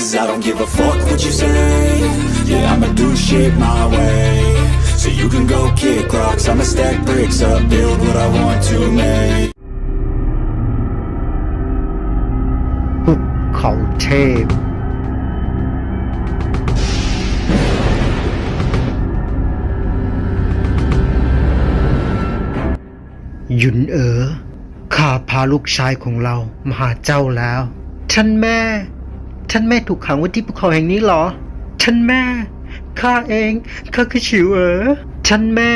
Cause I don't give a fuck what you say Yeah, I'ma do shit my way So you can go kick rocks I'ma stack bricks up, build what I want to make ภูเขาเทพ หยุนเอ๋อข้าพาลูกชายของเรามาหาเจ้าแล้ว ท่านแม่ ท่านแม่ถูกขังไว้ที่ภูเขาแห่งนี้เหรอ ท่านแม่ ข้าเอง ข้าคือฉิวเอ๋อ ท่านแม่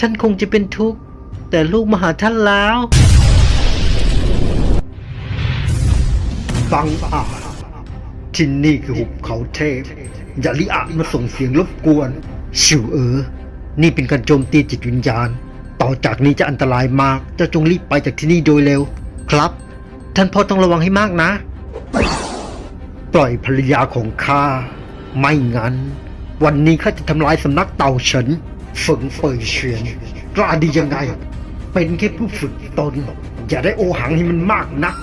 ท่านคงจะเป็นทุกข์ แต่ลูกมาหาท่านแล้วบังอาจที่นี่คือหุบเขาเทพ อย่าลิอามาส่งเสียงรบกวนชิวเอ๋อ นี่เป็นการโจมตีจิตวิญญาณ ต่อจากนี้จะอันตรายมากจ้าจงรีบไปจากที่นี่โดยเร็ว ครับ ท่านพ่อต้องระวังให้มากนะ ปล่อยภรรยาของข้า ไม่งั้น วันนี้ข้าจะทำลายสำนักเต่าเฉินฝงเฟยเฉียนกล้าดียังไง เป็นแค่ผู้ฝึกตน อย่าได้โอหังให้มันมากนัก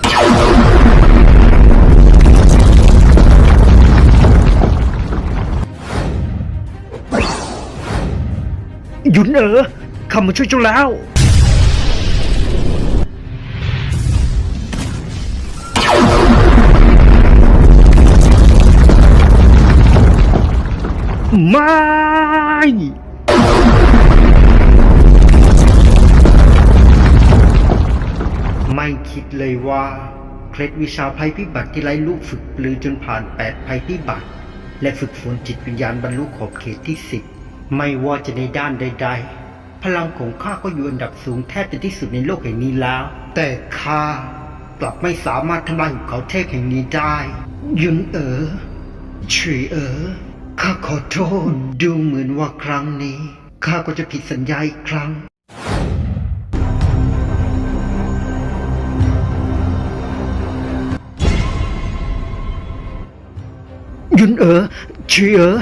หยุนเอ๋อข้ามาช่วยเจ้าแล้ว ไม่ ไม่คิดเลยว่า เคล็ดวิชาภัยพิบัติที่ไร้ลูกฝึกปลือจนผ่านแปดภัยพิบัติ และฝึกฝนจิตวิญญาณบรรลุขอบเขตที่สิบไม่ว่าจะในด้านใด ๆ พลังของข้าก็อยู่อันดับสูงแทบจะที่สุดในโลกแห่งนี้แล้ว แต่ข้ากลับไม่สามารถทำลายหุบเขาเทพแห่งนี้ได้ ยุนเอ๋อฉุยเอ๋อ ข้าขอโทษ ดูเหมือนว่าครั้งนี้ ข้าก็จะผิดสัญญาอีกครั้ง ยุนเอ๋อชีเอ๋อ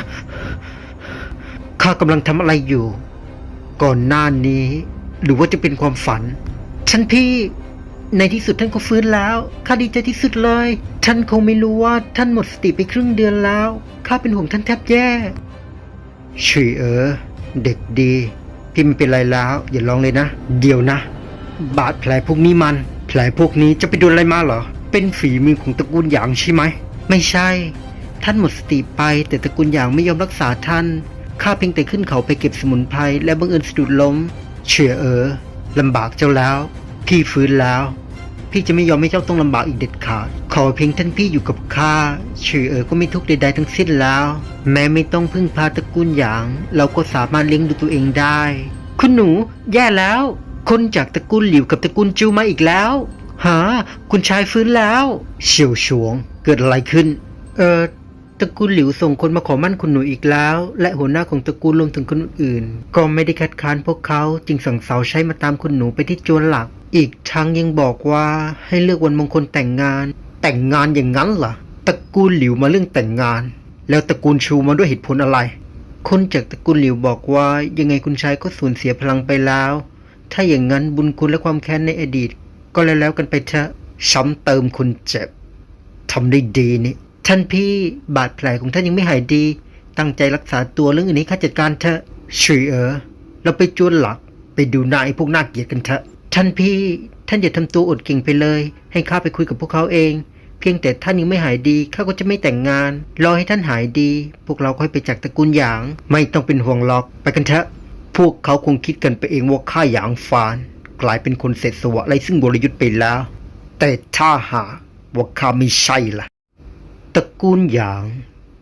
ข้ากำลังทำอะไรอยู่ ก่อนหน้านี้ หรือว่าจะเป็นความฝันท่านพี่ ในที่สุดท่านก็ฟื้นแล้ว ข้าดีใจที่สุดเลย ท่านคงไม่รู้ว่าท่านหมดสติไปครึ่งเดือนแล้ว ข้าเป็นห่วงท่านแทบแย่ชีเอ๋อเด็กดี พี่ไม่เป็นไรแล้ว อย่าลองเลยนะ เดี๋ยวนะ บาดแผลพวกนี้มัน แผลพวกนี้จะไปโดนอะไรมาเหรอ เป็นฝีมือของตระกูลหยางใช่ไหม ไม่ใช่ ท่านหมดสติไป แต่ตระกูลหยางไม่ยอมรักษาท่าน ข้าเพียงแต่ขึ้นเขาไปเก็บสมุนไพรและบังเอิญสะดุดล้มเฉื่อเออลำบากเจ้าแล้ว พี่ฟื้นแล้ว พี่จะไม่ยอมให้เจ้าต้องลำบากอีกเด็ดขาด ขอเพียงท่านพี่อยู่กับข้าเฉื่อเออก็ไม่ทุกข์ใดๆทั้งสิ้นแล้ว แม้ไม่ต้องพึ่งพาตระกูลหยาง เราก็สามารถเลี้ยงดูตัวเองได้ คุณหนู แย่แล้ว คนจากตระกูลหลิวกับตระกูลจิวมาอีกแล้วฮะคุณชายฟื้นแล้ว เฉียวฉวง เกิดอะไรขึ้น เออ ตระกูลหลิวส่งคนมาขอมั่นคุณหนูอีกแล้ว และหัวหน้าของตระกูลรวมถึงคนอื่น ก็ไม่ได้คัดค้านพวกเขาจึงสั่งเสาใช้มาตามคุณหนูไปที่จวนหลัก อีกทั้งยังบอกว่าให้เลือกวันมงคลแต่งงาน แต่งงานอย่างนั้นเหรอตระกูลหลิวมาเรื่องแต่งงาน แล้วตระกูลชูมาด้วยเหตุผลอะไร คนจากตระกูลหลิวบอกว่ายังไงคุณชายก็สูญเสียพลังไปแล้ว ถ้าอย่างนั้นบุญคุณและความแค้นในอดีต ก็แล้วแล้วกันไปเถอะช้ำเติมคุณเจ็บทำได้ดีนี่ ท่านพี่บาดแผลของท่านยังไม่หายดี ตั้งใจรักษาตัวเรื่องอื่นนี้ข้าจัดการเถอะชุยเอ๋อเราไปจวนหลักไปดูหน้าไอ้พวกน่าเกลียดกันเถอะท่านพี่ท่านอย่าทำตัวอดเก่งไปเลย ให้ข้าไปคุยกับพวกเขาเอง เพียงแต่ท่านยังไม่หายดีข้าก็จะไม่แต่งงานรอให้ท่านหายดี พวกเราค่อยไปจากตระกูลหยาง ไม่ต้องเป็นห่วงหรอกไปกันเถอะพวกเขาคงคิดกันไปเองว่าข้าหยางฟาน กลายเป็นคนเสร็จสวะไรซึ่งบริยุทธ์ไปแล้ว แต่ถ้าหาว่าข้าไม่ใช่ล่ะ ระกูลหยาง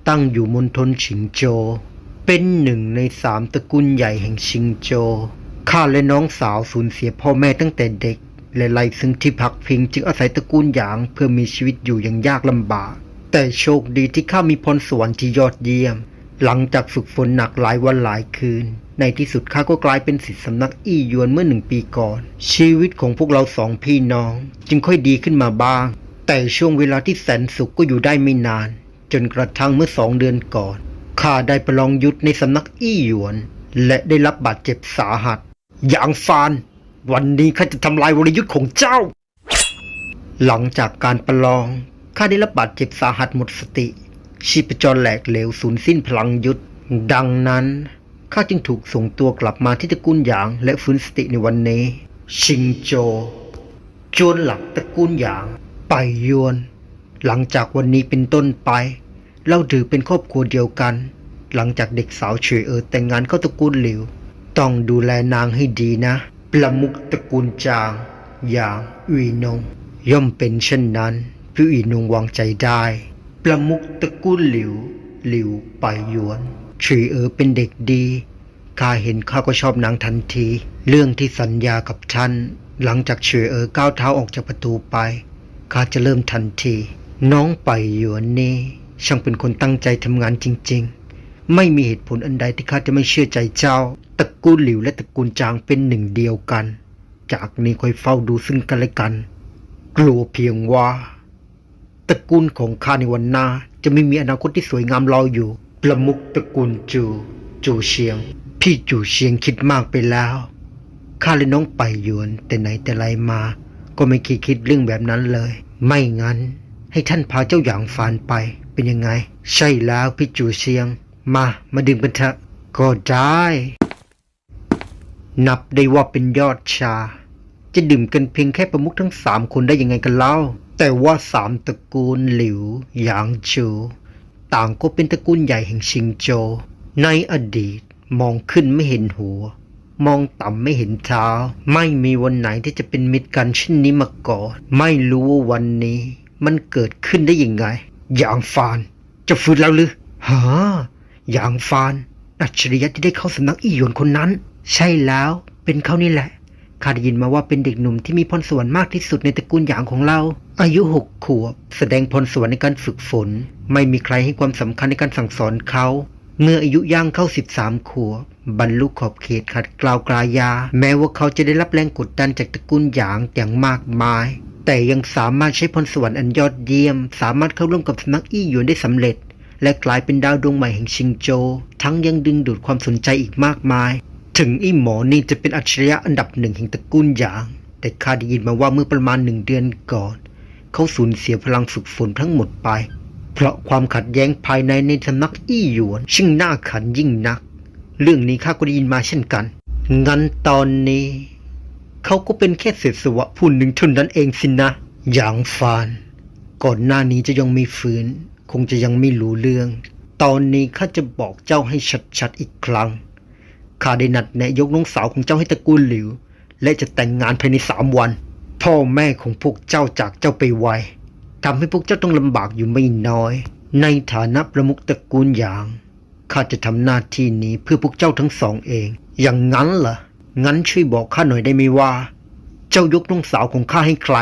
ตั้งอยู่มณฑลชิงโจ เป็นหนึ่งในสามตระกูลใหญ่แห่งชิงโจ ข้าและน้องสาวสูญเสียพ่อแม่ตั้งแต่เด็ก และไล่ซึ่งที่พักพิงจึงอาศัยตระกูลหยางเพื่อมีชีวิตอยู่อย่างยากลำบาก แต่โชคดีที่ข้ามีพรสวรรค์ที่ยอดเยี่ยม หลังจากฝึกฝนหนักหลายวันหลายคืน ในที่สุดข้าก็กลายเป็นศิษย์สำนักอี้ยวนเมื่อหนึ่งปีก่อน ชีวิตของพวกเราสองพี่น้อง จึงค่อยดีขึ้นมาบ้าง แต่ช่วงเวลาที่แสนสุขก็อยู่ได้ไม่นาน จนกระทั่งเมื่อสองเดือนก่อนข้าได้ประลองยุทธในสำนักอี้หยวน และได้รับบาดเจ็บสาหัส อย่างฟาน วันนี้ข้าจะทำลายวรยุทธ์ของเจ้า หลังจากการประลองข้าได้รับบาดเจ็บสาหัสหมดสติ ชีพจรแหลกเหลวสูญสิ้นพลังยุทธดังนั้นข้าจึงถูกส่งตัวกลับมาที่ตระกูลหยาง และฟื้นสติในวันนี้ ชิงโจโจรหลักตระกูลหยาง ไปยวน หลังจากวันนี้เป็นต้นไป เราถือเป็นครอบครัวเดียวกัน หลังจากเด็กสาวเฉยเออแต่งงานเข้าตระกูลหลิว ต้องดูแลนางให้ดีนะ ประมุขตระกูลจาง อย่างอุยนง ย่อมเป็นเช่นนั้นพี่อุยนงวางใจได้ ประมุขตระกูลหลิว หลิวไปยวนเฉยเออเป็นเด็กดีข้าเห็นข้าก็ชอบนางทันที เรื่องที่สัญญากับท่าน หลังจากเฉยเออก้าวเท้าออกจากประตูไป ข้าจะเริ่มทันที น้องไปหยวนนี่ช่างเป็นคนตั้งใจทำงานจริง ๆ ไม่มีเหตุผลอันใดที่ข้าจะไม่เชื่อใจเจ้าตระกูลหลิวและตระกูลจางเป็นหนึ่งเดียวกัน จากนี้คอยเฝ้าดูซึ่งกันและกัน กลัวเพียงว่าตระกูลของข้าในวันหน้าจะไม่มีอนาคตที่สวยงามรออยู่ประมุขตระกูลจู จูเชียง พี่จูเชียงคิดมากไปแล้วข้าและน้องไปหยวนแต่ไหนแต่ไรมา ก็ไม่เคยคิดเรื่องแบบนั้นเลย ไม่งั้น ให้ท่านพาเจ้าหยางฟานไปเป็นยังไง ใช่แล้วพี่จูเชียง มา มาดื่มกันเถอะก็ได้ นับได้ว่าเป็นยอดชา จะดื่มกันเพียงแค่ประมุขทั้งสามคนได้ยังไงกันเล่า แต่ว่าสามตระกูลหลิวหยางจู ต่างก็เป็นตระกูลใหญ่แห่งชิงโจ ในอดีตมองขึ้นไม่เห็นหัว มองต่ำไม่เห็นเท้า ไม่มีวันไหนที่จะเป็นมิตรกันเช่นนี้มาก่อนไม่รู้ว่าวันนี้ มันเกิดขึ้นได้ยังไง อย่างฟาน จะฟื้นแล้วหรือฮะอย่างฟานอัจฉริยะที่ได้เข้าสำนักอีหยวนคนนั้น ใช่แล้วเป็นเขานี่แหละข้าได้ยินมาว่าเป็นเด็กหนุ่มที่มีพรสวรรค์มากที่สุดในตระกูลหยางของเรา อายุหกขวบ แสดงพรสวรรค์ในการฝึกฝน ไม่มีใครให้ความสำคัญในการสั่งสอนเขา เมื่ออายุย่างเข้า 13 ขวบบรรลุขอบเขตขัดเกลาวกลายา แม้ว่าเขาจะได้รับแรงกดดันจากตระกูลหยางอย่างมากมาย แต่ยังสามารถใช้พรสวรรค์อันยอดเยี่ยม สามารถเข้าร่วมกับสำนักอี้หยวนได้สำเร็จ และกลายเป็นดาวดวงใหม่แห่งชิงโจ ทั้งยังดึงดูดความสนใจอีกมากมาย ถึงไอ้หมอนี่จะเป็นอัจฉริยะอันดับหนึ่งแห่งตระกูลหยาง แต่ข้าได้ยินมาว่าเมื่อประมาณหนึ่งเดือนก่อน เขาสูญเสียพลังฝึกฝนทั้งหมดไป เพราะความขัดแย้งภายในในสำนักอี้หยวนช่งน่าขันยิ่งนัก เรื่องนี้ข้าก็ได้ยินมาเช่นกัน งั้นตอนนี้ เขาก็เป็นแค่เศษสวะผู้หนึ่งเท่านั้นเองสินะ อย่างฟาน ก่อนหน้านี้จะยังไม่ฟื้น คงจะยังไม่รู้เรื่อง ตอนนี้ข้าจะบอกเจ้าให้ชัดๆอีกครั้งข้าได้นัดแนะยกน้องสาวของเจ้าให้ตระกูลหลิว และจะแต่งงานภายในสามวัน พ่อแม่ของพวกเจ้าจากเจ้าไปไว ทำให้พวกเจ้าต้องลำบากอยู่ไม่น้อย ในฐานะประมุขตระกูลหยาง ข้าจะทำหน้าที่นี้เพื่อพวกเจ้าทั้งสองเอง อย่างนั้นเหรอ งั้นช่วยบอกข้าหน่อยได้ไหมว่า เจ้ายกน้องสาวของข้าให้ใคร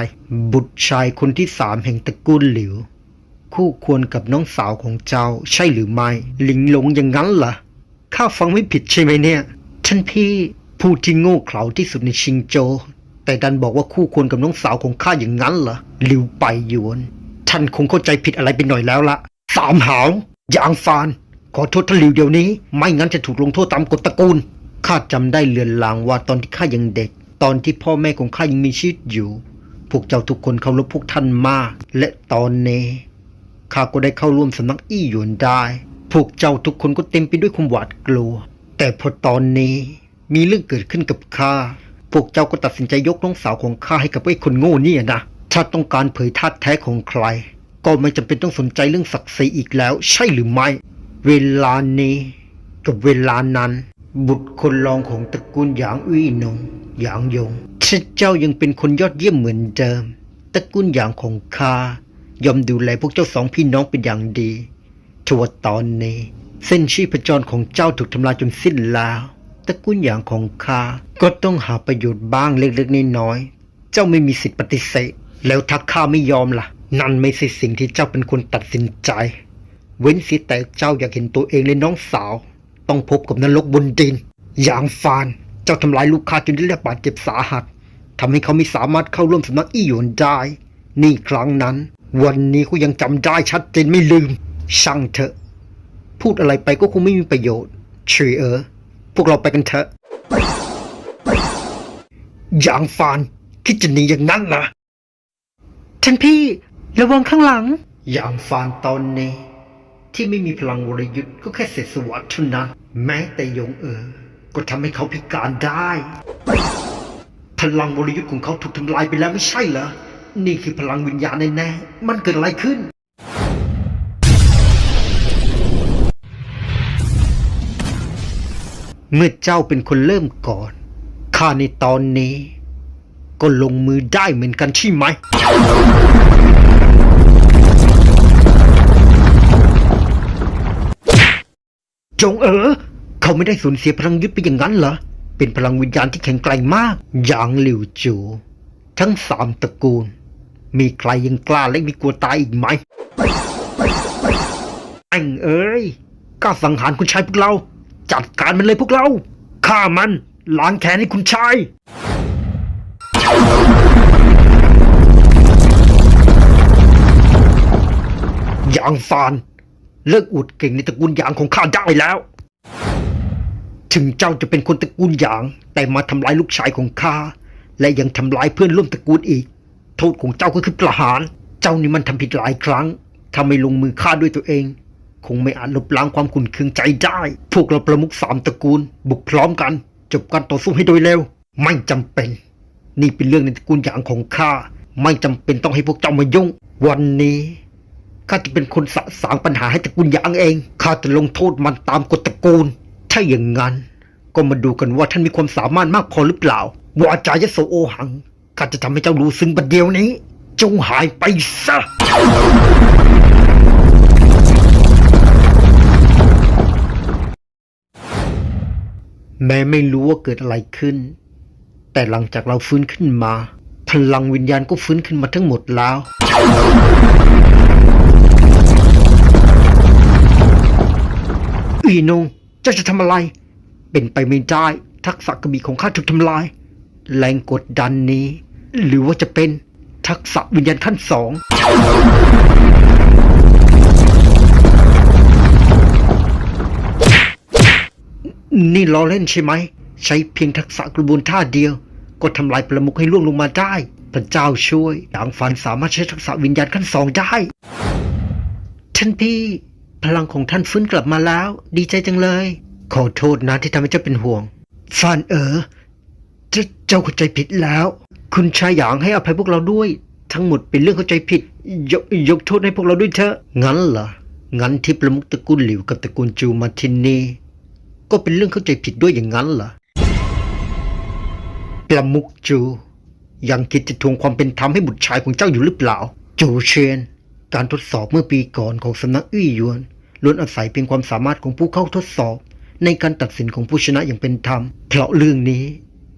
บุตรชายคนที่สามแห่งตระกูลหลิว คู่ควรกับน้องสาวของเจ้า ใช่หรือไม่ หลิงหลงอย่างนั้นเหรอ ข้าฟังไม่ผิดใช่ไหมเนี่ย ท่านพี่ผู้ที่โง่เขลาที่สุดในชิงโจวแต่ดันบอกว่าคู่ควรกับน้องสาวของข้าอย่างนั้นเหรอหลิวไปหยวน ท่านคงเข้าใจผิดอะไรไปหน่อยแล้วละสามหาวอยางฟาน ขอโทษท่านหลิวเดี๋ยวนี้ ไม่งั้นจะถูกลงโทษตามกฎตระกูลข้าจำได้เลือนลางว่าตอนที่ข้ายังเด็ก ตอนที่พ่อแม่ของข้ายังมีชีวิตอยู่ พวกเจ้าทุกคนเคารพพวกท่านมาก และตอนนี้ข้าก็ได้เข้าร่วมสำนักอี้หยวนได้ พวกเจ้าทุกคนก็เต็มไปด้วยความหวาดกลัว แต่พอตอนนี้มีเรื่องเกิดขึ้นกับข้า พวกเจ้าก็ตัดสินใจยกน้องสาวของข้าให้กับไอ้คนโง่นี่นะ ถ้าต้องการเผยท่าตุแท้ของใคร ก็ไม่จำเป็นต้องสนใจเรื่องศักดิ์ศรีอีกแล้ว ใช่หรือไม่ เวลานี้กับเวลานั้น บุตรคนรองของตระกูลหยางอุ้ยนงหยางยงถ้านเจ้ายังเป็นคนยอดเยี่ยมเหมือนเดิมตระกูลหยางของข้ายอมดูแลพวกเจ้าสองพี่น้องเป็นอย่างดีทว่าตอนนี้ เส้นชีพจรของเจ้าถูกทำลายจนสิ้นแล้วตระกูลหยางของข้าก็ต้องหาประโยชน์บ้างเล็กๆน้อยๆเจ้าไม่มีสิทธิ์ปฏิเสธ แล้วถ้าข้าไม่ยอมล่ะ นั่นไม่ใช่สิ่งที่เจ้าเป็นคนตัดสินใจ เว้นสียแต่เจ้าอยากเห็นตัวเองและน้องสาว ต้องพบกับนรกบนดิน อย่างฟาน เจ้าทำลายลูกค้าจนได้รับบาดเจ็บสาหัสทำให้เขาไม่สามารถเข้าร่วมสำนักอี้หยวนได้ นี่ครั้งนั้น วันนี้เขายังจำได้ชัดเจนไม่ลืม ช่างเถอะ พูดอะไรไปก็คงไม่มีประโยชน์เฉยเออ พวกเราไปกันเถอะ อย่างฟานคิดจะหนีอย่างนั้นนะ ท่านพี่ ระวังข้างหลัง อย่างฟานตอนนี้ ที่ไม่มีพลังวรยุทธ์ก็แค่เศษสวัสดเท่านั้นแม้แต่ยงเออก็ทำให้เขาพิการได้พลังวรยุทธ์ของเขาถูกทำลายไปแล้วไม่ใช่เหรอนี่คือพลังวิญญาณแน่ๆมันเกิดอะไรขึ้นเมื่อเจ้าเป็นคนเริ่มก่อน ข้าในตอนนี้ ก็ลงมือได้เหมือนกันใช่ไหม จงเอ๋อเขาไม่ได้สูญเสียพลังยึดไปอย่างนั้นเหรอ เป็นพลังวิญญาณที่แข็งแกร่งมาก อย่างหลิวจู ทั้งสามตระกูล มีใครยังกล้าและมีกลัวตายอีกไหมไอ้เอ้ยกล้าสังหารคุณชายพวกเรา จัดการมันเลยพวกเราฆ่ามันล้างแค้นให้คุณชาย ยางฟาน เลิกอวดเก่งในตระกูลหยางของข้าได้แล้ว ถึงเจ้าจะเป็นคนตระกูลหยาง แต่มาทำลายลูกชายของข้า และยังทำลายเพื่อนร่วมตระกูลอีก โทษของเจ้าก็คือประหาร เจ้านี่มันทำผิดหลายครั้งถ้าไม่ลงมือฆ่าด้วยตัวเอง คงไม่อาจลบล้างความขุ่นเคืองใจได้ พวกเราประมุขสามตระกูล บุกพร้อมกัน จบการต่อสู้ให้โดยเร็ว ไม่จำเป็น นี่เป็นเรื่องในตระกูลหยางของข้า ไม่จำเป็นต้องให้พวกเจ้ามายุ่ง วันนี้ข้าจะเป็นคนสะสางปัญหาให้ตระกูลหยางเอง ข้าจะลงโทษมันตามกฎตระกูล ถ้าอย่างนั้น ก็มาดูกันว่าท่านมีความสามารถมากพอหรือเปล่าวาจายโสโอหัง ข้าจะทำให้เจ้ารู้ซึ้งบัดเดียวนี้ จงหายไปซะแม้ไม่รู้ว่าเกิดอะไรขึ้น แต่หลังจากเราฟื้นขึ้นมา พลังวิญญาณก็ฟื้นขึ้นมาทั้งหมดแล้ว อีนงเจ้าจะทำอะไร เป็นไปไม่ได้ ทักษะกระบี่ของข้าถูกทำลาย แรงกดดันนี้ หรือว่าจะเป็นทักษะวิญญาณขั้นสองนี่ล้อเล่นใช่ไหม ใช้เพียงทักษะกระบวนท่าเดียว ก็ทำลายประมุขให้ล่วงลงมาได้ พระเจ้าช่วยยางฟันสามารถใช้ทักษะวิญญาณขั้นสองได้ ท่านพี่ พลังของท่านฟื้นกลับมาแล้ว ดีใจจังเลย ขอโทษนะที่ทำให้เจ้าเป็นห่วงฟานเออเจ้าเจ้าเข้าใจผิดแล้ว คุณชายหยางให้อภัยพวกเราด้วย ทั้งหมดเป็นเรื่องเข้าใจผิด ยกยกโทษให้พวกเราด้วยเถอะงั้นเหรองั้นที่ประมุขตระกูลหลิวกับตระกูลจูมาที่นี่ก็เป็นเรื่องเข้าใจผิดด้วยอย่างนั้นเหรอ ประมุขจู ยังคิดจะทวงความเป็นธรรมให้บุตรชายของเจ้าอยู่หรือเปล่า จูเชียน การทดสอบเมื่อปีก่อนของสำนักอี้หยวนล้วนอาศัยเพียงความสามารถของผู้เข้าทดสอบ ในการตัดสินของผู้ชนะอย่างเป็นธรรม เพราะเรื่องนี้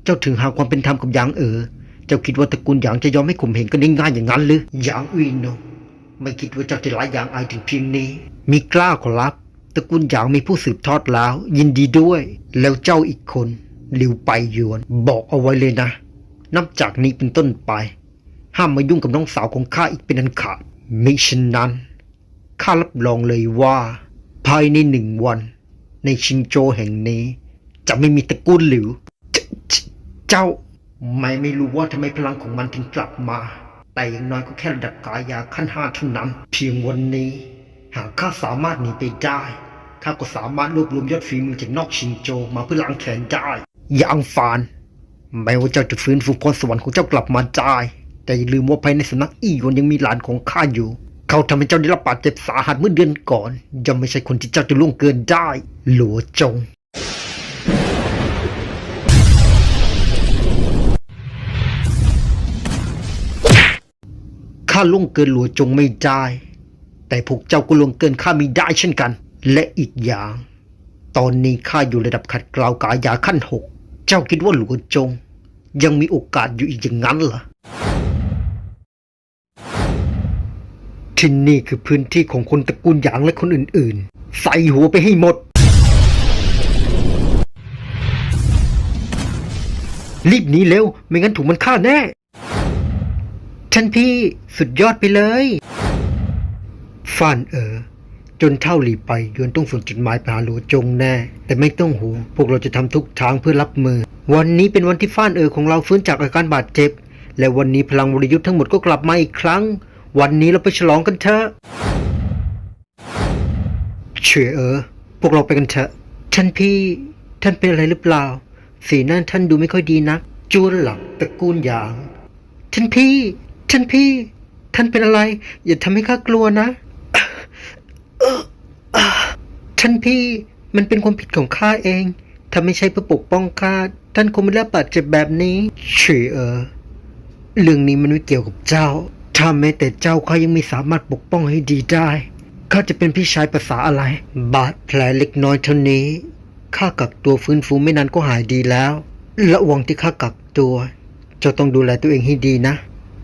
เจ้าถึงหาความเป็นธรรมกับหยางเอ๋อเจ้าคิดว่าตระกูลหยางจะยอมให้ข่มเหงกันง่ายอย่างนั้นหรือหยางอุยโนไม่คิดว่าเจ้าจะร้ายหยางอายถึงเพียงนี้ มีกล้าขอรับตระกูลหยางมีผู้สืบทอดแล้ว ยินดีด้วย แล้วเจ้าอีกคน ลิวไปหยวน บอกเอาไว้เลยนะ นับจากนี้เป็นต้นไป ห้ามมายุ่งกับน้องสาวของข้าอีกเป็นอันขาดมิฉะนั้นข้ารับรองเลยว่า ภายในหนึ่งวัน ในชิงโจแห่งนี้ จะไม่มีตระกูลหลิวเจเจเจ้าไม่ไม่รู้ว่าทำไมพลังของมันถึงกลับมา แต่อย่างน้อยก็แค่ระดับกายาขั้นห้าเท่านั้น เพียงวันนี้ หากข้าสามารถหนีไปได้ข้าก็สามารถรวบรวมยอดฝีมือจากนอกชิงโจมาเพื่อล้างแค้นได้ อย่างฟานแม้ว่าเจ้าจะฟื้นฟูพรสวรรค์ของเจ้ากลับมาได้แต่อย่าลืมว่าภายในสำนักอี้ยวนยังมีหลานของข้าอยู่ เขาทำให้เจ้าได้รับบาดเจ็บสาหัสเมื่อเดือนก่อนย่อมไม่ใช่คนที่เจ้าจะล่วงเกินได้ หลัวจงข้าล่วงเกินหลัวจงไม่ได้ แต่พวกเจ้าก็ล่วงเกินข้าไม่ได้เช่นกัน และอีกอย่าง ตอนนี้ข้าอยู่ระดับขัดเกลากายาขั้นหก เจ้าคิดว่าหลัวจง ยังมีโอกาสอยู่อีกอย่างนั้นเหรอที่นี่คือพื้นที่ของคนตระกูลหยางและคนอื่นๆ ใส่หัวไปให้หมด รีบหนีเร็ว ไม่งั้นถูกมันฆ่าแน่ ท่านพี่สุดยอดไปเลยฟานเอ๋อ จนเท่าหลีไปยวนต้องส่งจดหมายไปหาหลัวจงแน่ แต่ไม่ต้องห่วงพวกเราจะทำทุกทางเพื่อรับมือ วันนี้เป็นวันที่ฟ้านเอ๋อของเราฟื้นจากอาการบาดเจ็บ และวันนี้พลังวรยุทธ์ทั้งหมดก็กลับมาอีกครั้ง วันนี้เราไปฉลองกันเถอะเฉยเออพวกเราไปกันเถอะท่านพี่ ท่านเป็นอะไรหรือเปล่า สีหน้าท่านดูไม่ค่อยดีนักจูนหลักตระกูลหยาง ท่านพี่ ท่านพี่ ท่านเป็นอะไร อย่าทำให้ข้ากลัวนะ ท่านพี่มันเป็นความผิดของข้าเอง ถ้าไม่ใช่เพื่อปกป้องข้าท่านคงไม่ได้บาดเจ็บแบบนี้เฉยเออ เรื่องนี้มันไม่เกี่ยวกับเจ้า ถ้าแม้แต่เจ้าข้ายังไม่สามารถปกป้องให้ดีได้ข้าจะเป็นพี่ชายภาษาอะไร บาดแผลเล็กน้อยเท่านี้ข้ากักตัวฟื้นฟูไม่นานก็หายดีแล้ว ระว่างที่ข้ากักตัว เจ้าต้องดูแลตัวเองให้ดีนะ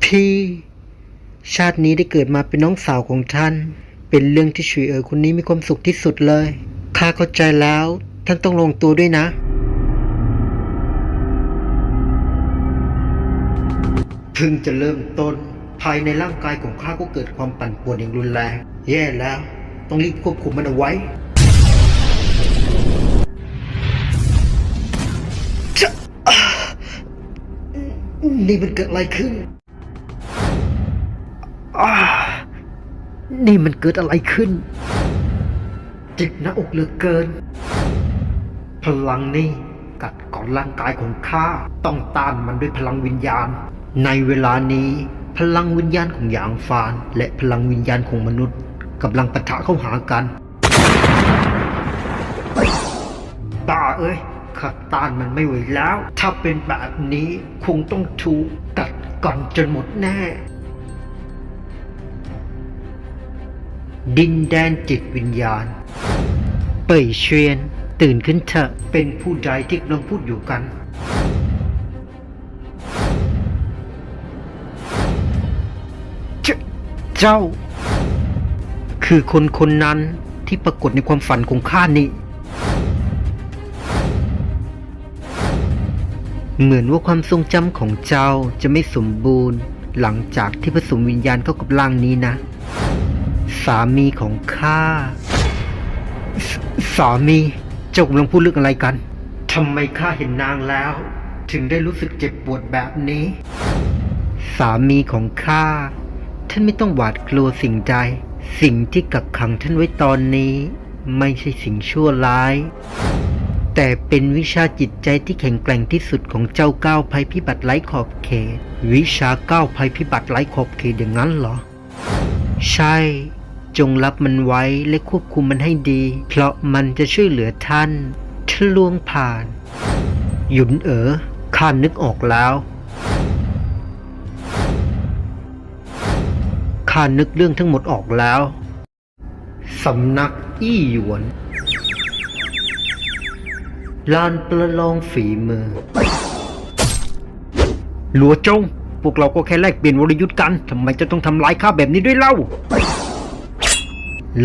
พี่ ชาตินี้ได้เกิดมาเป็นน้องสาวของท่าน เป็นเรื่องที่ชุยเอ๋อคนนี้มีความสุขที่สุดเลย ข้าเข้าใจแล้ว ท่านต้องลงตัวด้วยนะ เพิ่งจะเริ่มต้น ภายในร่างกายของข้าก็เกิดความปั่นป่วนอย่างรุนแรง แย่แล้ว ต้องรีบควบคุมมันเอาไว้จะนี่มันเกิดอะไรขึ้น นี่มันเกิดอะไรขึ้นเจ็บหน้าอกเหลือเกิน พลังนี้กัดก่อนร่างกายของข้าต้องต้านมันด้วยพลังวิญญาณ ในเวลานี้ พลังวิญญาณของหยางฟาน และพลังวิญญาณของมนุษย์กำลังปะทะเข้าหากันบ้าเอ้ยข้าต้านมันไม่ไหวแล้ว ถ้าเป็นแบบนี้คงต้องถูกกัดก่อนจนหมดแน่ ดินแดนจิตวิญญาณ เป่ยเชียน ตื่นขึ้นเถอะ เป็นผู้ใดที่กำลังพูดอยู่กัน เจเจ้า คือคนคนนั้นที่ปรากฏในความฝันของข้านี่เหมือนว่าความทรงจำของเจ้าจะไม่สมบูรณ์ หลังจากที่ผสมวิญญาณเข้ากับร่างนี้นะ สามีของข้าสสามีเจ้ากำลังพูดเรื่องอะไรกันทำไมข้าเห็นนางแล้ว ถึงได้รู้สึกเจ็บปวดแบบนี้ สามีของข้าท่านไม่ต้องหวาดกลัวสิ่งใด สิ่งที่กักขังท่านไว้ตอนนี้ ไม่ใช่สิ่งชั่วร้าย แต่เป็นวิชาจิตใจที่แข็งแกร่งที่สุดของเจ้าก้าวภัยพิบัติไร้ขอบเขต วิชาก้าวภัยพิบัติไร้ขอบเขตอย่างนั้นเหรอ ใช่ จงรับมันไว้และควบคุมมันให้ดี เพราะมันจะช่วยเหลือท่านทะลวงผ่าน หยุนเอ๋อข้านึกออกแล้วข้านึกเรื่องทั้งหมดออกแล้ว สำนักอี้หยวนลานประลองฝีมือ หลัวจง พวกเราก็แค่แลกเปลี่ยนวรยุทธ์กัน ทำไมจะต้องทำลายข้าแบบนี้ด้วยเล่า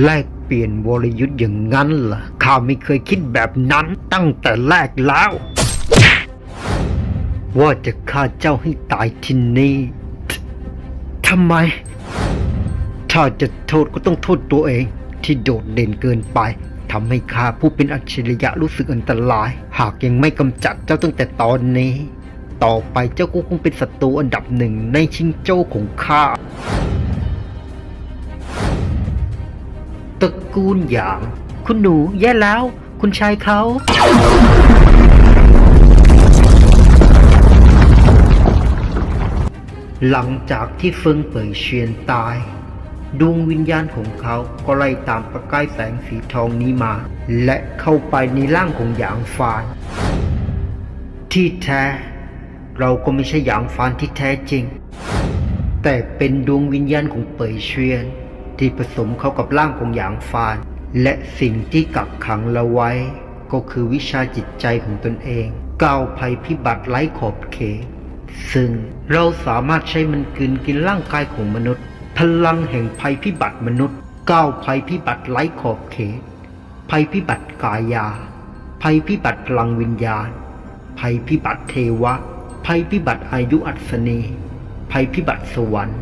แลกเปลี่ยนวรยุทธ์อย่างนั้นเหรอข้าไม่เคยคิดแบบนั้นตั้งแต่แรกแล้ว ว่าจะฆ่าเจ้าให้ตายที่นี่ททำไม ถ้าจะโทษก็ต้องโทษตัวเองที่โดดเด่นเกินไปทำให้ข้าผู้เป็นอัจฉริยะรู้สึกอันตราย หากยังไม่กำจัดเจ้าตั้งแต่ตอนนี้ ต่อไปเจ้าก็คงเป็นศัตรูอันดับหนึ่งในชิงโจ้ของข้า ตระกูลอย่าง คุณหนูแย่แล้ว คุณชายเขาหลังจากที่เฟิงเป่ยเชียนตาย ดวงวิญญาณของเขาก็ไล่ตามประกายแสงสีทองนี้มา และเข้าไปในร่างของหยางฟาน ที่แท้ เราก็ไม่ใช่หยางฟานที่แท้จริง แต่เป็นดวงวิญญาณของเป่ยเชียน ที่ผสมเข้ากับร่างของหยางฟาน และสิ่งที่กักขังเราไว้ ก็คือวิชาจิตใจของตนเองก้าวภัยพิบัติไร้ขอบเขตซึ่งเราสามารถใช้มันกลืนกินร่างกายของมนุษย์ พลังแห่งภัยพิบัติมนุษย์ก้าวภัยพิบัติไร้ขอบเขต ภัยพิบัติกายา ภัยพิบัติพลังวิญญาณ ภัยพิบัติเทวะ ภัยพิบัติอายุอัศนี ภัยพิบัติสวรรค์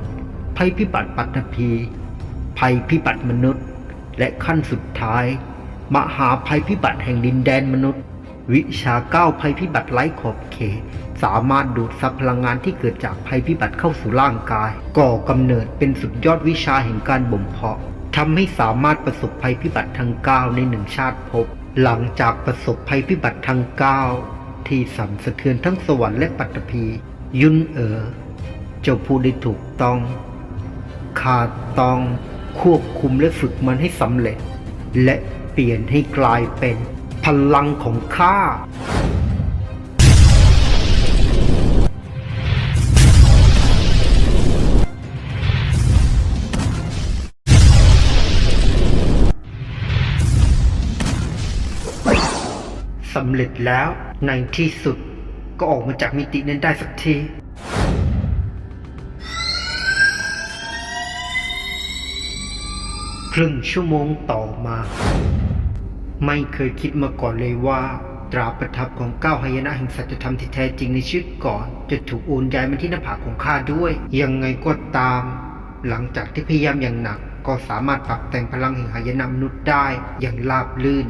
ภัยพิบัติปัตภี ภัยพิบัติมนุษย์ และขั้นสุดท้าย มหาภัยพิบัติแห่งดินแดนมนุษย์ วิชาเก้าภัยพิบัติไร้ขอบเขตสามารถดูดซับพลังงานที่เกิดจากภัยพิบัติเข้าสู่ร่างกาย ก่อกำเนิดเป็นสุดยอดวิชาแห่งการบ่มเพาะทำให้สามารถประสบภัยพิบัติทั้งเก้าในหนึ่งชาติภพหลังจากประสบภัยพิบัติทั้งเก้าที่สั่นสะเทือนทั้งสวรรค์และปัตตภียุนเอ๋อเจ้าพูดได้ถูกต้องข้าต้อง ควบคุมและฝึกมันให้สำเร็จ และเปลี่ยนให้กลายเป็นพลังของข้าสำเร็จแล้วในที่สุดก็ออกมาจากมิตินั้นได้สักที ครึ่งชั่วโมงต่อมา ไม่เคยคิดมาก่อนเลยว่า ตราประทับของเก้าหายนะแห่งสัจธรรมที่แท้จริงในชีวิตก่อน จะถูกโอนย้ายมาที่หน้าผากของข้าด้วย ยังไงก็ตาม หลังจากที่พยายามอย่างหนัก ก็สามารถปรับแต่งพลังแห่งหายนะมนุษย์ได้อย่างราบลื่น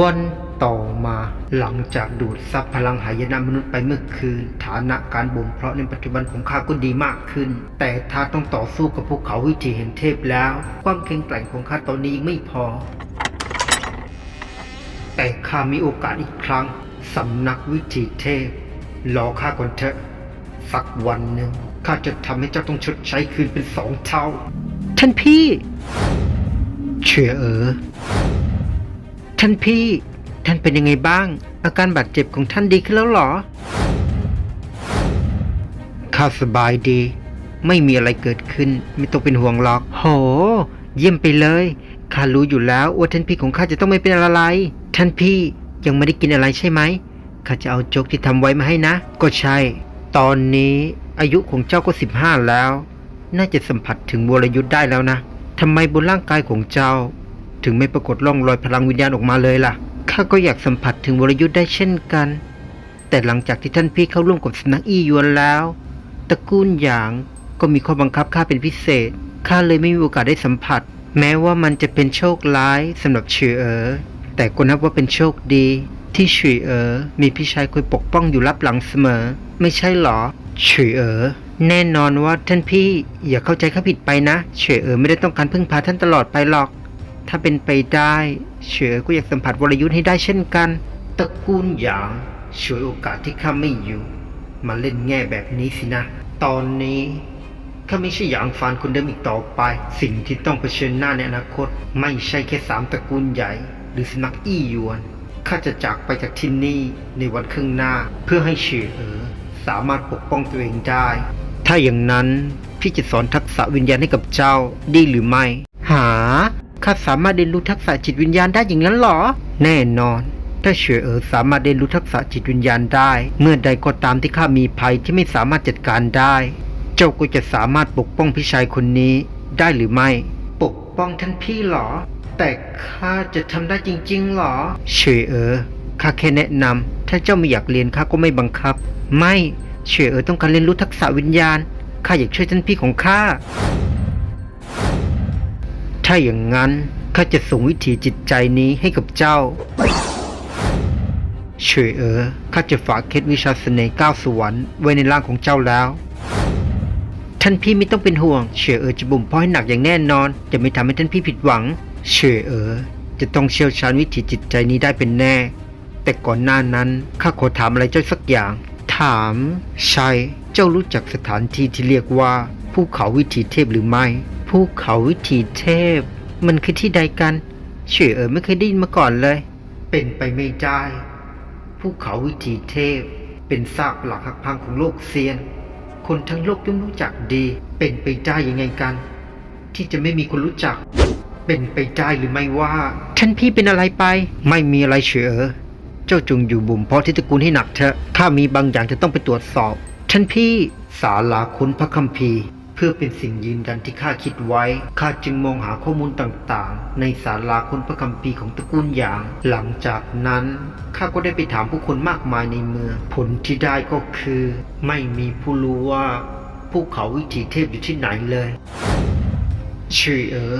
วัน ต่อมาหลังจากดูดซับพลังหายนะมนุษย์ไปเมื่อคืน ฐานะการบ่มเพาะในปัจจุบันของข้าก็ดีมากขึ้น แต่ถ้าต้องต่อสู้กับพวกเขาวิธีเห็นเทพแล้ว ความแข็งแกร่งของข้าตอนนี้ยังไม่พอ แต่ข้ามีโอกาสอีกครั้งสำนักวิถีเทพรอข้าก่อนเถอะ สักวันหนึ่งข้าจะทำให้เจ้าต้องชดใช้คืนเป็นสองเท่า ท่านพี่ เชื่อเออท่านพี่ ท่านเป็นยังไงบ้าง อาการบาดเจ็บของท่านดีขึ้นแล้วเหรอข้าสบายดี ไม่มีอะไรเกิดขึ้น ไม่ต้องเป็นห่วงหรอก โห เยี่ยมไปเลยข้ารู้อยู่แล้วว่าท่านพี่ของข้าจะต้องไม่เป็นอะไร ท่านพี่ยังไม่ได้กินอะไรใช่ไหมข้าจะเอาโจ๊กที่ทำไว้มาให้นะ ก็ใช่ ตอนนี้อายุของเจ้าก็สิบห้าแล้ว น่าจะสัมผัสถึงวรยุทธ์ได้แล้วนะทำไมบนร่างกายของเจ้า ถึงไม่ปรากฏร่องรอยพลังวิญญาณออกมาเลยล่ะ ข้าก็อยากสัมผัสถึงวรยุทธ์ได้เช่นกัน แต่หลังจากที่ท่านพี่เข้าร่วมกับสนักอี้ยวนแล้วตระกูลหยางก็มีข้อบังคับข้าเป็นพิเศษข้าเลยไม่มีโอกาสได้สัมผัส แม้ว่ามันจะเป็นโชคร้ายสำหรับชื่อเอ๋อแต่ก็นับว่าเป็นโชคดีที่ชื่อเอ๋อมีพี่ชายคอยปกป้องอยู่รับหลังเสมอ ไม่ใช่หรอชื่อเอ๋อแน่นอนว่าท่านพี่อย่าเข้าใจข้าผิดไปนะเฉยเอ๋อไม่ได้ต้องการพึ่งพาท่านตลอดไปหรอก ถ้าเป็นไปได้ เฉยก็อยากสัมผัสวรยุทธ์ให้ได้เช่นกันตระกูลหยางช่วยโอกาสที่ข้าไม่อยู่ มาเล่นแง่แบบนี้สินะ ตอนนี้ข้าไม่ใช่หยางฟานคนเดิมอีกต่อไป สิ่งที่ต้องเผชิญหน้าในอนาคต ไม่ใช่แค่สามตระกูลใหญ่ หรือสำนักอี้ยวนข้าจะจากไปจากที่นี่ในวันข้างหน้าเพื่อให้เฉยเอ๋อสามารถปกป้องตัวเองได้ ถ้าอย่างนั้นพี่จะสอนทักษะวิญญาณให้กับเจ้าดีหรือไม่ หา ข้าสามารถเรียนรู้ทักษะจิตวิญญาณได้อย่างนั้นเหรอ แน่นอน ถ้าเฉยเอ๋อสามารถเรียนรู้ทักษะจิตวิญญาณได้ เมื่อใดก็ตามที่ข้ามีภัยที่ไม่สามารถจัดการได้ เจ้าก็จะสามารถปกป้องพี่ชายคนนี้ได้หรือไม่ ปกป้องท่านพี่เหรอ แต่ข้าจะทำได้จริงๆเหรอ เฉยเอ๋อข้าแค่แนะนำถ้าเจ้าไม่อยากเรียนข้าก็ไม่บังคับ ไม่เฉยเอ๋อต้องการเรียนรู้ทักษะวิญญาณข้าอยากช่วยท่านพี่ของข้า ถ้าอย่างนั้นข้าจะส่งวิถีจิตใจนี้ให้กับเจ้าเฉยเอ๋อข้าจะฝากเคล็ดวิชาเสน่ห์ก้าวสวรรค์ไว้ในร่างของเจ้าแล้ว ท่านพี่ไม่ต้องเป็นห่วงเฉยเอ๋อจะบ่มเพาะให้หนักอย่างแน่นอน จะไม่ทำให้ท่านพี่ผิดหวังเฉยเอ๋อจะต้องเชี่ยวชาญวิถีจิตใจนี้ได้เป็นแน่ แต่ก่อนหน้านั้นข้าขอถามอะไรเจ้าสักอย่าง ถามใช่เจ้ารู้จักสถานที่ที่เรียกว่าภูเขาวิถีเทพหรือไม่ ภูเขาวิถีเทพ มันคือที่ใดกันเฉยเอ๋อไม่เคยได้ยินมาก่อนเลย เป็นไปไม่ได้ภูเขาวิถีเทพ เป็นซากปลักหักพังของโลกเซียน คนทั้งโลกย่อมรู้จักดี เป็นไปได้ยังไงกัน ที่จะไม่มีคนรู้จัก เป็นไปได้หรือไม่ว่าท่านพี่เป็นอะไรไป ไม่มีอะไรเฉยเอ๋อเจ้าจงอยู่บ่มเพาะที่ตระกูลให้หนักเถอะข้ามีบางอย่างจะต้องไปตรวจสอบท่านพี่ศาลาค้นพระคัมภีร์ เพื่อเป็นสิ่งยืนยันที่ข้าคิดไว้ ข้าจึงมองหาข้อมูลต่างๆ ในศาลาค้นพระคัมภีร์ของตระกูลหยาง หลังจากนั้นข้าก็ได้ไปถามผู้คนมากมายในเมือง ผลที่ได้ก็คือ ไม่มีผู้รู้ว่าภูเขาวิถีเทพอยู่ที่ไหนเลยชื่อเออ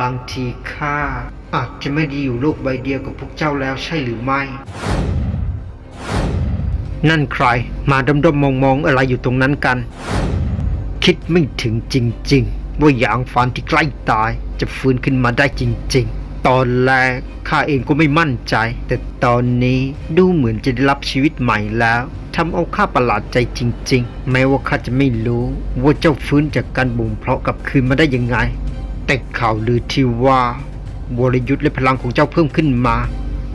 บางทีข้าอาจจะไม่ได้อยู่โลกใบเดียวกับพวกเจ้าแล้วใช่หรือไม่ นั่นใคร มาดมดมมองมองๆอะไรอยู่ตรงนั้นกัน คิดไม่ถึงจริง ๆ ว่าหยางฟานที่ใกล้ตายจะฟื้นขึ้นมาได้จริง ๆ ตอนแรกข้าเองก็ไม่มั่นใจ แต่ตอนนี้ดูเหมือนจะได้รับชีวิตใหม่แล้วทำเอาข้าประหลาดใจจริง ๆ แม้ว่าข้าจะไม่รู้ว่าเจ้าฟื้นจากการบ่มเพาะกลับคืนมาได้ยังไง แต่ข่าวลือที่ว่าวรยุทธ์และพลังของเจ้าเพิ่มขึ้นมา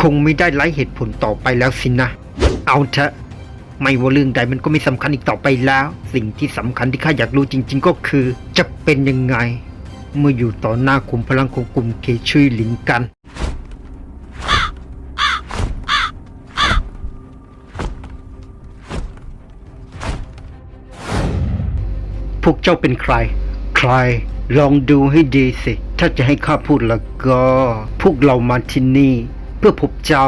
คงไม่ได้ไร้เหตุผลต่อไปแล้วสินะ เอาเถอะ ไม่ว่าเรื่องใดมันก็ไม่สำคัญอีกต่อไปแล้ว สิ่งที่สำคัญที่ข้าอยากรู้จริง ๆ ก็คือ จะเป็นยังไง เมื่ออยู่ต่อหน้าขุมพลังของกลุ่มเคชุยหลิงกันพวกเจ้าเป็นใคร ใคร ลองดูให้ดีสิ ถ้าจะให้ข้าพูดแล้วก็ พวกเรามาที่นี่ เพื่อพบเจ้า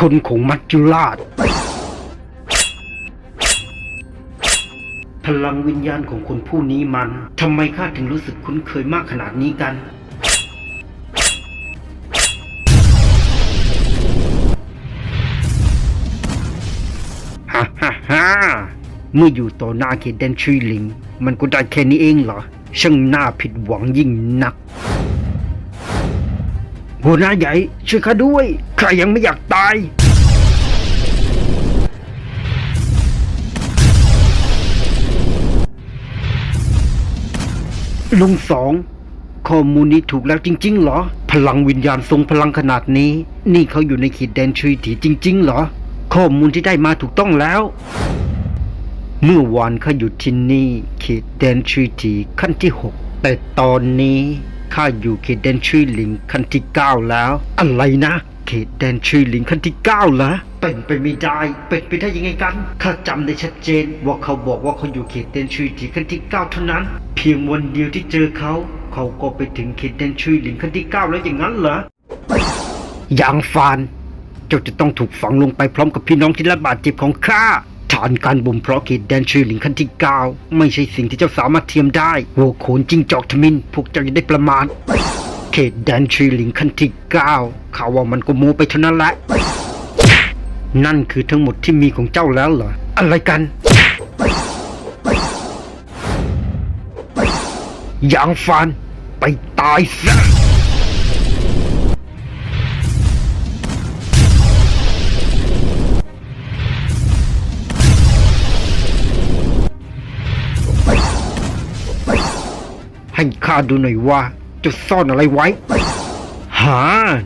คนของมัจจุราช พลังวิญญาณของคนผู้นี้มันทำไมข้าถึงรู้สึกคุ้นเคยมากขนาดนี้กัน ฮ่าฮ่าฮ่าเมื่ออยู่ต่อหน้าเขตแดนชุยลิง มันก็ได้แค่นี้เองเหรอ ช่างน่าผิดหวังยิ่งนักหัวหน้าใหญ่ช่วยข้าด้วยข้ายังไม่อยากตาย ลุงสองข้อมูลนี้ถูกแล้วจริง ๆ เหรอ พลังวิญญาณทรงพลังขนาดนี้ นี่เขาอยู่ในขีดแดนชุยถีจริง ๆ เหรอ ข้อมูลที่ได้มาถูกต้องแล้ว เมื่อวานข้าอยู่ที่นี่เขตแดนชุยถีขั้นที่หกแต่ตอนนี้ข้าอยู่เขตแดนชุยหลิงขั้นที่เก้าแล้ว อะไรนะ เขตแดนชุยหลิงขั้นที่เก้าเหรอ เป็นไปไม่ได้เป็นไปได้ยังไงกันข้าจำได้ชัดเจนว่าเขาบอกว่าเขาอยู่เขตแดนชุยถีขั้นที่เก้าเท่านั้น เพียงวันเดียวที่เจอเขาเขาก็ไปถึงเขตแดนชุยหลิงขั้นที่เก้าแล้วอย่างนั้นเหรออย่างฟานเจ้าจะต้องถูกฝังลงไปพร้อมกับพี่น้องที่รับบาดเจ็บของข้าฐานการบ่มเพาะเขตแดนชื่อหลิงขั้นที่เก้าไม่ใช่สิ่งที่เจ้าสามารถเทียมได้หัวโขนจิงจอกทมิน พวกเจ้าอย่ได้ประมาทเขตแดนชื่อหลิงขั้นที่เก้าข่าวว่ามันก็โมไปเท่านั้นแหละ นั่นคือทั้งหมดที่มีของเจ้าแล้วเหรอ อะไรกันยางฟาน ไปตายซะให้ข้าดูหน่อยว่าจะซ่อนอะไรไว้ หา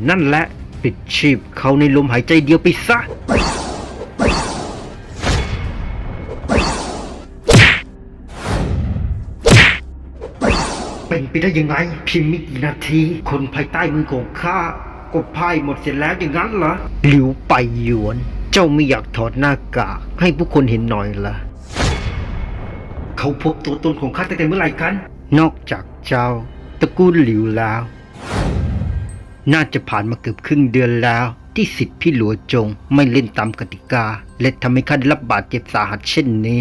นั่นแหละ ปิดชีพเขาในลมหายใจเดียวไปซะ เป็นไปได้ยังไงเพียงไม่กี่นาที คนภายใต้มือของข้าก็พ่ายหมดเสร็จแล้วอย่างนั้นเหรอ หลิวไปหยวน เจ้าไม่อยากถอดหน้ากากให้ผู้คนเห็นหน่อยละเขาพบตัวตนของข้าตั้งแต่เมื่อไหร่กัน นอกจากเจ้าตระกูลหลิวแล้ว น่าจะผ่านมาเกือบครึ่งเดือนแล้ว ที่สิทธิ์พี่หลัวจงไม่เล่นตามกติกา และทำให้ข้าได้รับบาดเจ็บสาหัสเช่นนี้